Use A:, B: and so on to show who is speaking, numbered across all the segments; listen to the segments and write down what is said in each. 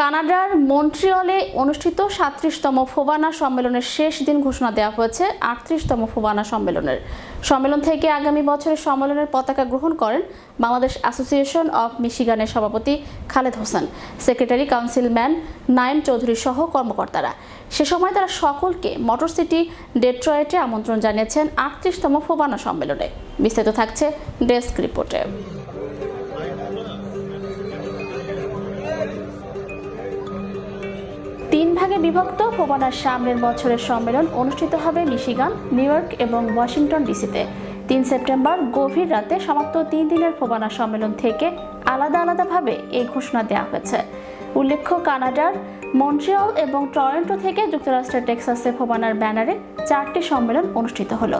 A: কানাডার মন্ট্রিয়লে অনুষ্ঠিত সাত্রিশতম ফোবানা সম্মেলনের শেষ দিন ঘোষণা দেওয়া হয়েছে আটত্রিশতম ফোবানা সম্মেলনের। সম্মেলন থেকে আগামী বছরের সম্মেলনের পতাকা গ্রহণ করেন বাংলাদেশ অ্যাসোসিয়েশন অব মিশিগানের সভাপতি খালেদ হোসেন, সেক্রেটারি কাউন্সিলম্যান নাইম চৌধুরী সহ কর্মকর্তারা। সে সময় তারা সকলকে মোটর সিটি ডেট্রয়েটে আমন্ত্রণ জানিয়েছেন আটত্রিশতম ফোবানা সম্মেলনে। বিস্তারিত থাকছে ডেস্ক রিপোর্টে। তিন ভাগে বিভক্ত ফোবানার সামনের বছরের সম্মেলন অনুষ্ঠিত হবে মিশিগান, নিউ ইয়র্ক এবং ওয়াশিংটন ডিসিতে। তিন সেপ্টেম্বর গভীর রাতে সমাপ্ত তিন দিনের ফোবানা সম্মেলন থেকে আলাদা আলাদাভাবে এই ঘোষণা দেওয়া হয়েছে। উল্লেখ্য, কানাডার মন্ট্রিয়ল এবং টরন্টো থেকে যুক্তরাষ্ট্রের টেক্সাসে ফোবানার ব্যানারে চারটি সম্মেলন অনুষ্ঠিত হলো।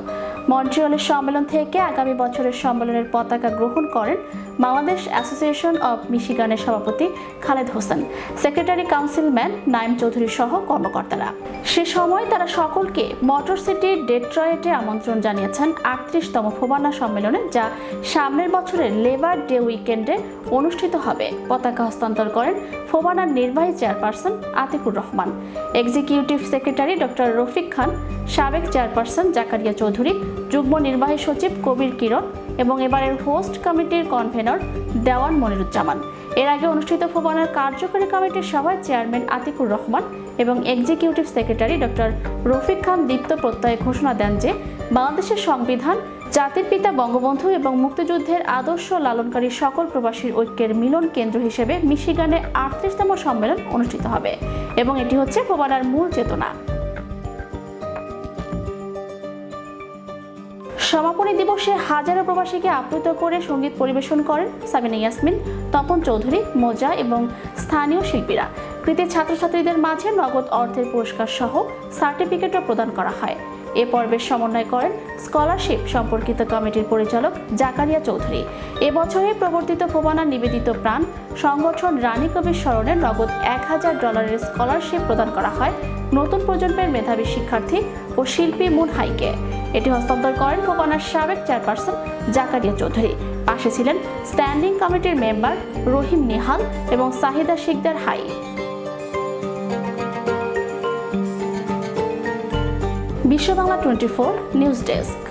A: মন্ট্রিয়লের সম্মেলন থেকে আগামী বছরের সম্মেলনের পতাকা গ্রহণ করেন বাংলাদেশ অ্যাসোসিয়েশন অব মিশিগানের সভাপতি খালেদ হোসেন, সেক্রেটারি কাউন্সিলম্যান নাইম চৌধুরী সহ কর্মকর্তারা। সে সময় তারা সকলকে মোটর সিটি ডেট্রয়েটে আমন্ত্রণ জানিয়েছেন আটত্রিশতম ফোবানা সম্মেলনে, যা সামনের বছরের লেবার ডে উইকেন্ডে অনুষ্ঠিত হবে। পতাকা হস্তান্তর করেন ফোবানার নির্বাহী chairperson Atiqur Rahman. Executive secretary doctor Rafiq Khan, সাবেক চেয়ারপারসন জাকারিয়া চৌধুরী, যুগ্ম নির্বাহী সচিব কবির কিরণ এবং এবারের হোস্ট কমিটির কনভেনর দেওয়ান মনিরুজ্জামান। এর আগে অনুষ্ঠিত ফোবানার কার্যকরী কমিটির সভায় চেয়ারম্যান আতিকুর রহমান এবং executive secretary doctor Rafiq Khan দীপ্ত প্রত্যয়ে ঘোষণা দেন যে, বাংলাদেশের সংবিধান, জাতির পিতা বঙ্গবন্ধু এবং মুক্তিযুদ্ধের আদর্শ লালনকারী সকল প্রবাসীর ঐক্যের মিলন কেন্দ্র হিসেবে মিশিগানে আটত্রিশতম সম্মেলন অনুষ্ঠিত হবে এবং এটি হচ্ছে ফোবানার মূল চেতনা। সমাপনী দিবসে হাজারো প্রবাসীকে আপ্লুত করে সংগীত পরিবেশন করেন সাবিনা ইয়াসমিন, তপন চৌধুরী, মোজা এবং স্থানীয় শিল্পীরা। কৃতি ছাত্রছাত্রীদের মাঝে নগদ অর্থের পুরস্কার সহ সার্টিফিকেটও প্রদান করা হয়। এ পর্বের সমন্বয় করেন স্কলারশিপ সম্পর্কিত কমিটির পরিচালক জাকারিয়া চৌধুরী। এবছরে প্রবর্তিত ফোবানা নিবেদিত প্রাণ সংগঠন রানী কবির স্মরণে নগদ এক হাজার ডলারের স্কলারশিপ প্রদান করা হয় নতুন প্রজন্মের মেধাবী শিক্ষার্থী ও শিল্পী মুন হাইকে এটি হস্তান্তর করেন ফোবানার সাবেক চেয়ারপারসন জাকারিয়া চৌধুরী। পাশে ছিলেন স্ট্যান্ডিং কমিটির মেম্বার রহিম নিহাল এবং Sahida Sikdar high. Bishwa Bangla twenty four news desk.